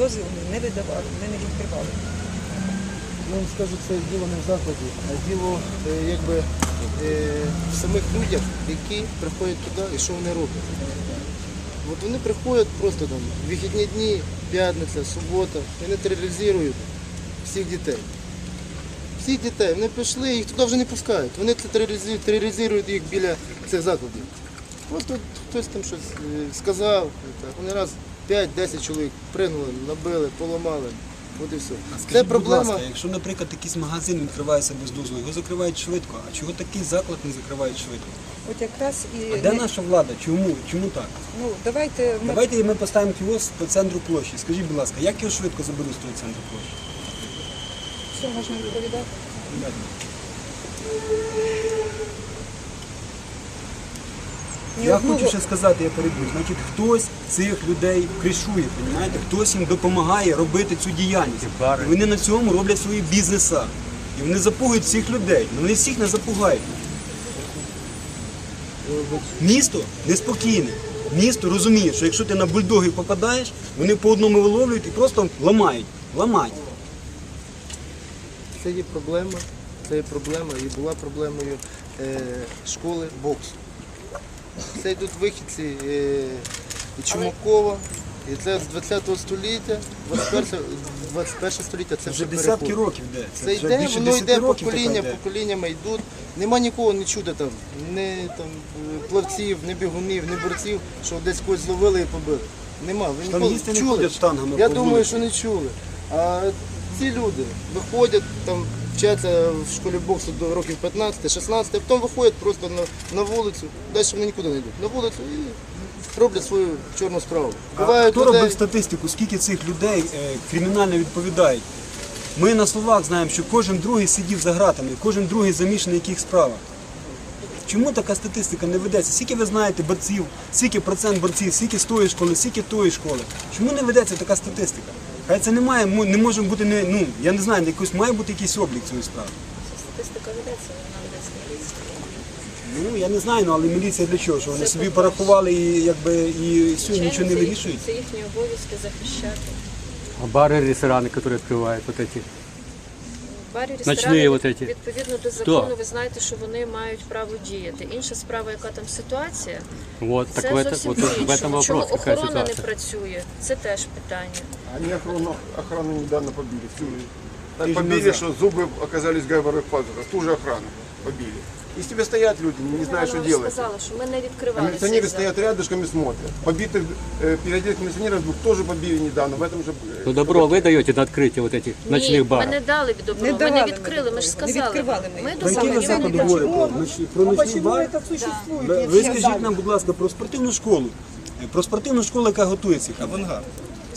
дозвіл ми не видавали, ми не відкривали. Я скажу, це діло не в закладі, а діло е, якби е, в самих людях, які приходять туди і що вони роблять. От вони приходять просто там вихідні дні, п'ятниця, субота, вони тероризують всіх дітей. Всіх дітей. Вони прийшли, їх туди вже не пускають. Вони тероризують, тероризують їх біля цих закладів. Просто хтось там щось е, сказав, так. вони раз 5-10 чоловік пригнули, набили, поламали. От і все. Скажіть, Це будь ласка, якщо, наприклад, якийсь магазин відкривається без дозволу, його закривають швидко. А чого такий заклад не закривають швидко? От якраз і А де наша влада? Чому? Чому так? ну, давайте ми Давайте ми поставимо кіоск по центру площі. Скажіть, будь ласка, як його швидко заберуть з того центру площі? все можна відповідати. Ні Я одного- хочу ще сказати, я перебув. Значить, хтось цих людей кришує, розумієте? Хтось їм допомагає робити цю діяльність. І вони на цьому роблять свої бізнеса. І вони запугають всіх людей. Ну вони всіх не запугають. Місто неспокійне. Місто розуміє, що якщо ти на бульдогів попадаєш, вони по одному виловлюють і просто ламають. Ламають. Це є проблема, це є проблема і була проблемою е, школи боксу. Це йдуть вихідці е, і Чумакова, і це з 20 століття, 21, 21 століття це вже десятки переход. років йде. Це вже йде, більше воно 10 йде років покоління, йде. поколіннями йдуть. Нема нікого не чути там, ні там е, плавців, ні бігунів, ні борців, що десь когось зловили і побили. Нема. Ви ніколи Штангісти не чули? ходять штангами Я по думаю, вулиці. що не чули. А ці люди виходять там. Вчаться в школі боксу до років 15-16, а потім виходять просто на, на вулицю, далі вони нікуди не йдуть. На вулицю і роблять свою чорну справу. А Бувають Хто людей- робив статистику, скільки цих людей е, кримінально відповідають? Ми на словах знаємо, що кожен другий сидів за ґратами, кожен другий замішаний в яких справах. Чому така статистика не ведеться? Скільки ви знаєте борців, скільки процент борців, скільки з тої школи, скільки тої школи? Чому не ведеться така статистика? Хай це немає, мо- не може бути не ну я не знаю, якось має бути якийсь облік цієї справи. Статистика ведеться, вона ведеться міліція. Ну я не знаю, ну але міліція для чого? Що вони собі порахували і якби і все, нічого не це їх- вирішують. Це їхні обов'язки захищати. А бары, рестораны, которые открывают вот эти. Барі Ночні ресторани, вот эти. відповідно до закону, ви знаєте, що вони мають право діяти. Інша справа, яка там ситуація, Вот, так це в, это, зовсім вот в этом по-іншому. Чому вопрос, какая охорона не ситуация. працює? Це теж питання. Они охрану, охрану недавно побили. Всю, так Тысяч побили, назад. что зубы оказались в гайбовых пазухах. Ту же охрану побили. И себе стоят люди, не знают, что Вона делать. сказала, що ми не А відкривали милиционеры цей стоят рядышком и смотрят. Побитых, э, переодетых милиционеров двух тоже побили недавно. В этом же... э, Ну добро вы даете на открытие вот этих Ні, ночных ми баров? не дали добро, Не ми давали не ми відкрили, ми ж добро. Не сказали. відкривали ми Ми їх. Про які ви дозволили. заходи говорите? Ночі- Про ночний бар? Ви- Ви скажіть нам, будь ласка, про спортивну школу. Е, Про спортивну школу, яка готується. Авангард.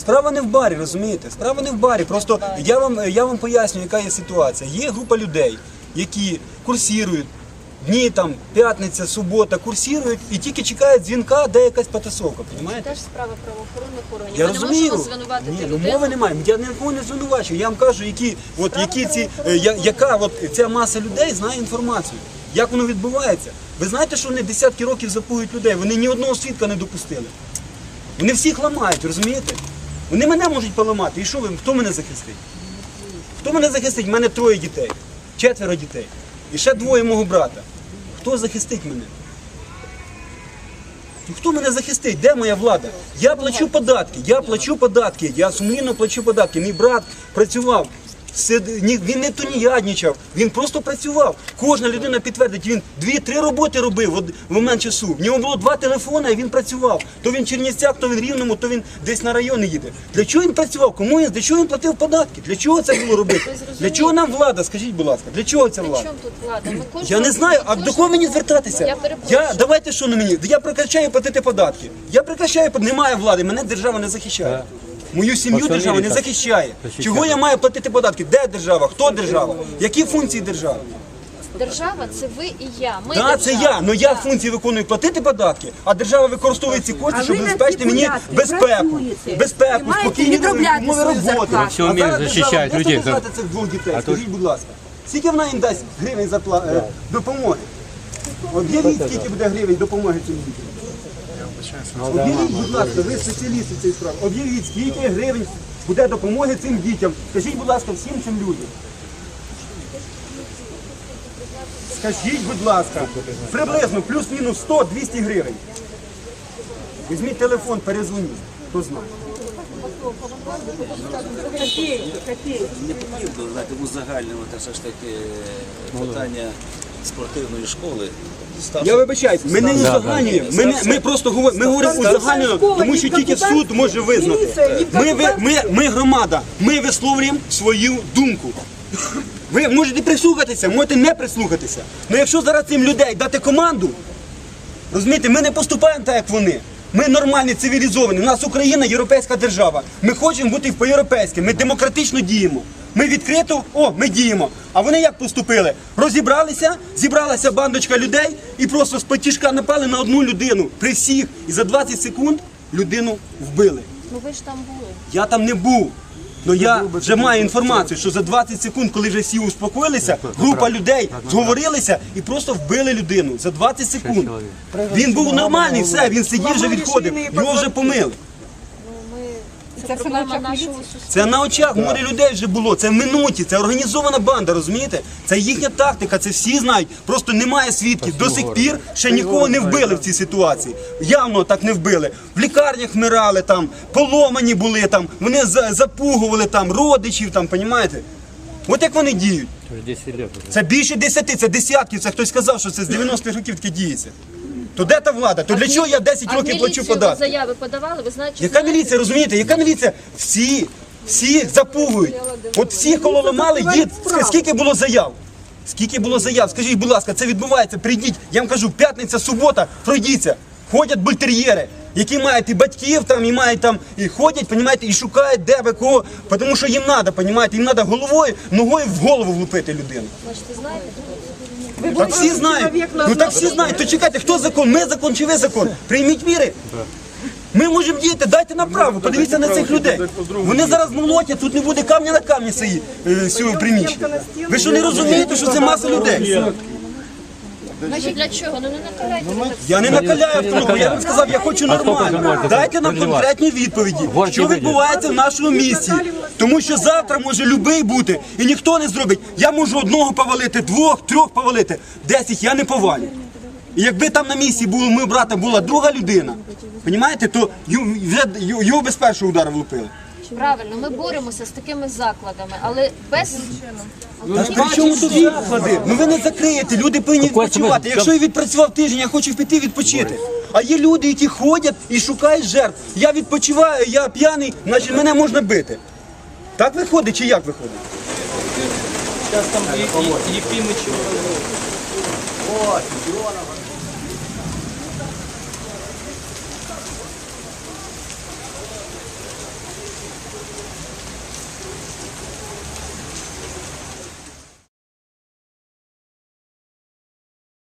Справа не в барі, розумієте? Справа не в барі. Просто я вам, я вам поясню, яка є ситуація. Є група людей, які курсірують. Дні там, п'ятниця, субота, курсірують і тільки чекають дзвінка, де якась потасовка, Це теж справа правоохоронних органів. Я ми не розумію. можемо звинуватити Ні, ну мови немає. Я нікого не звинувачую. Я вам кажу, які, от, які ці, е, я- яка от ця маса людей знає інформацію. Як воно відбувається? Ви знаєте, що вони десятки років запують людей. Вони ні одного свідка не допустили. Вони всіх ламають, розумієте? Вони мене можуть поламати. І що ви? Хто мене захистить? Хто мене захистить? У мене троє дітей, четверо дітей. І ще двоє мого брата. Хто захистить мене? Ну, Хто мене захистить? Де моя влада? Я плачу податки, я плачу податки, я сумлінно плачу податки. Мій брат працював. Він не тунеядничав, він просто працював. Кожна людина підтвердить, він дві-три роботи робив в момент часу. В нього було два телефони, і він працював. То він в Чернівцях, то він в Рівному, то він десь на райони їде. Для чого він працював? Кому він? Для чого він платив податки? Для чого це було робити? Для чого нам влада? Скажіть, будь ласка, для чого ця влада? тут влада? Я не знаю, а до кого мені звертатися? Я давайте що на мені? Я прекращаю платити податки. Я прекращаю, немає влади, мене держава не захищає. Мою сім'ю держава не захищає. Чого я маю платити податки? Де держава? Хто держава? Які функції держави? Держава це ви і я. Ми Так, це держава. я. Ну я функції виконую платити податки, а держава використовує ці кошти, А щоб ви на забезпечити мені безпеку, працюєте. Безпеку, маєте спокійні відробляти умови свою роботи. зарплату. Мир зараз захищають людей. забирати цих двох дітей. Скажіть, будь ласка, скільки вона їм дасть гривень зарпла... е, допомоги? Об'явіть, скільки буде гривень допомоги цим дітям. Об'явіть, будь ласка, ви спеціалісти цієї справи. Об'явіть, скільки гривень буде допомоги цим дітям. Скажіть, будь ласка, всім цим людям. Скажіть, будь ласка, приблизно плюс-мінус 100-200 гривень. Візьміть телефон, перезвоніть. Хто знає. не знаєте, узагальнювати все ж таки питання спортивної школи. Став- Я вибачаюсь, ми не узагальнюємо. Ми, не- ми просто говоримо, ми говоримо узагальнюємо, тому що тільки суд може визнати. Ми, ви- ми, ми громада, ми висловлюємо свою думку. Ви можете прислухатися, можете не прислухатися. Але якщо зараз цим людей дати команду, розумієте, ми не поступаємо так, як вони. Ми нормальні, цивілізовані. У нас Україна європейська держава. Ми хочемо бути по-європейськи. Ми демократично діємо. Ми відкрито, о, ми діємо. А вони як поступили? Розібралися, зібралася бандочка людей і просто з потішка напали на одну людину при всіх. І за 20 секунд людину вбили. Ну ви ж там були. Я там не був. Ну я вже маю інформацію, що за 20 секунд, коли вже всі успокоїлися, група людей зговорилися і просто вбили людину за 20 секунд. Він був нормальний, все, він сидів, вже відходив, його вже помили. Це проблема нашого. Це на очах море людей вже було. Це в минуті, це організована банда, розумієте? Це їхня тактика, це всі знають. Просто немає свідків. До сих пір ще нікого не вбили в цій ситуації. Явно так не вбили. В лікарнях вмирали там, поломані були там, вони за- запугували там родичів, там, понімаєте? От як вони діють. Уже 10 лет уже. Це більше десяти, це десятків. Це хтось сказав, що це з 90-х років таке діється. То де та влада? То для чого я 10 років плачу податки? А заяви подавали, ви знаєте, Яка міліція, розумієте? Яка міліція? Всі, всі запугують. От всі, кого ламали, Дід скільки було заяв? Скільки було заяв? Скажіть, будь ласка, це відбувається, прийдіть, я вам кажу, п'ятниця, субота, пройдіться. Ходять бультер'єри, які мають і батьків там, і мають там, і ходять, понімаєте, і шукають, де ви кого, тому що їм треба, понімаєте, їм треба головою, ногою в голову влупити людину. Значить, ти знаєте, Так всі знають. Ну так всі знають. То чекайте, хто закон? Ми закон чи ви закон? Прийміть міри. Ми можемо діяти, дайте нам право, подивіться на цих людей. Вони зараз молотять, тут не буде камня на камні цієї е, цього приміщення. Ви що не розумієте, що це маса людей? Значить для чого? Ну не накаляйте. Я не накаляю обстановку, я вам сказав, я хочу нормально. Дайте нам конкретні відповіді, що відбувається в нашому місті. Тому що завтра може любий бути, і ніхто не зробить. Я можу одного повалити, двох, трьох повалити, десять я не повалю. І якби там на місці було ми брата була друга людина, понімаєте, то його без першого удару влупили. Правильно, ми боремося з такими закладами, але без Та при чому тут заклади? Ну ви не закриєте, люди повинні відпочивати. Якщо я відпрацював тиждень, я хочу піти відпочити. А є люди, які ходять і шукають жертв. Я відпочиваю, я п'яний, значить мене можна бити. Так виходить чи як виходить? Сейчас там Е- Е- Ефимыч